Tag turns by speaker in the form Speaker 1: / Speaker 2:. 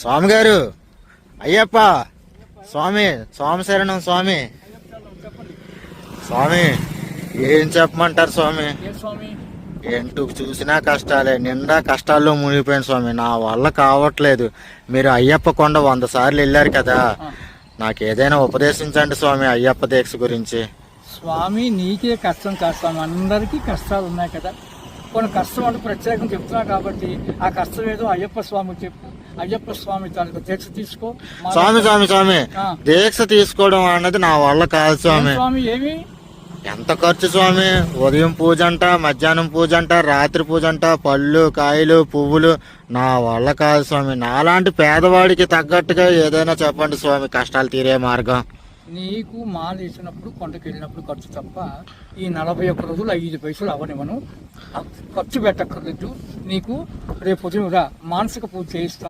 Speaker 1: స్వామి గారు అయ్యప్ప స్వామి స్వామి శరణం స్వామి. స్వామి ఏం చెప్పమంటారు స్వామి?
Speaker 2: స్వామి?
Speaker 1: ఎంటూ చూసినా కష్టాలే నిండా కష్టాల్లో మునిగిపోయాను స్వామి. నా వల్ల కావట్లేదు. మీరు అయ్యప్ప కొండ వంద సార్లు వెళ్ళారు కదా. నాకు ఏదైనా ఉపదేశించండి స్వామి అయ్యప్ప దీక్ష గురించి.
Speaker 2: స్వామి నీకే కష్టం స్వామి. అందరికీ కష్టాలు ఉన్నాయి కదా. కొన్ని కష్టం అంటే ప్రత్యేకం చెప్తున్నా కాబట్టి ఆ కష్టం ఏదో అయ్యప్ప స్వామికి చెప్పు. అయ్యప్ప స్వామి తనకు దీక్ష తీసుకో.
Speaker 1: స్వామి స్వామి స్వామి. దీక్ష తీసుకోవడం అన్నది నా వల్ల కాదు స్వామి.
Speaker 2: స్వామి ఏమి?
Speaker 1: ఎంత ఖర్చు స్వామి? ఉదయం పూజ అంట మధ్యాహ్నం పూజ అంట రాత్రి పూజ అంట పళ్ళు కాయలు పువ్వులు నా వల్ల కాదు స్వామి. నాలాంటి పేదవాడికి తగ్గట్టుగా ఏదైనా చెప్పండి స్వామి. కష్టాలు తీరే మార్గం.
Speaker 2: నీకు మాల వేసినప్పుడు కొండకి వెళ్ళినప్పుడు ఖర్చు తప్ప ఈ నలభై ఒక్క రోజులు ఐదు పైసలు అవనివ్వను ఖర్చు పెట్టక్కర్లేదు. నీకు రేపు ఉదయం రా మానసిక పూజ చేయిస్తా